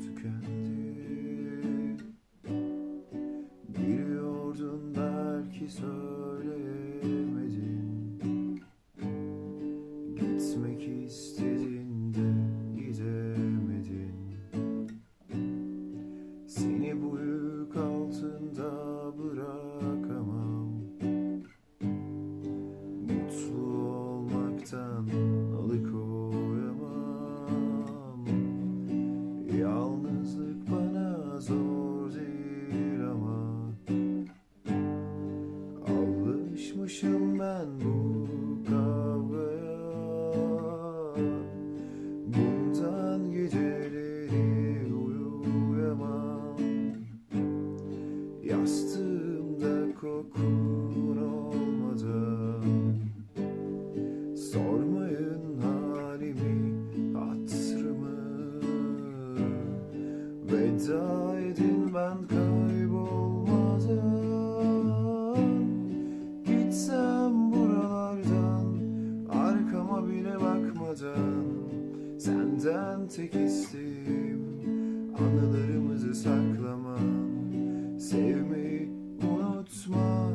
Tükendi Biliyordun belki söyleyemedim. Gitmek istedin de gidemedin. Seni bu yük altında bırak Alışmışım ben bu kavgaya Bundan geceleri uyuyamam. Yastığımda kokun olmadan. Sormayın halimi hatırımı. Veda edin ben kavgaya Senden tek isteğim Anılarımızı saklaman. Sevmeyi unutma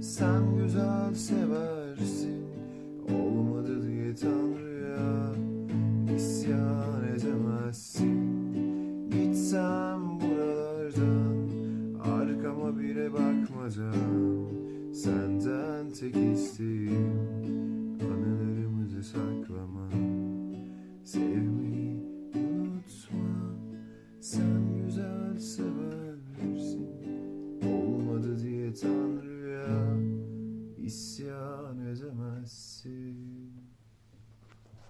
Sen güzel seversin. Olmadı diye Tanrı'ya isyan edemezsin. Gitsem buralardan Arkama bile bakmadan. Senden tek isteğim diye Tanrı'ya isyan edemezsin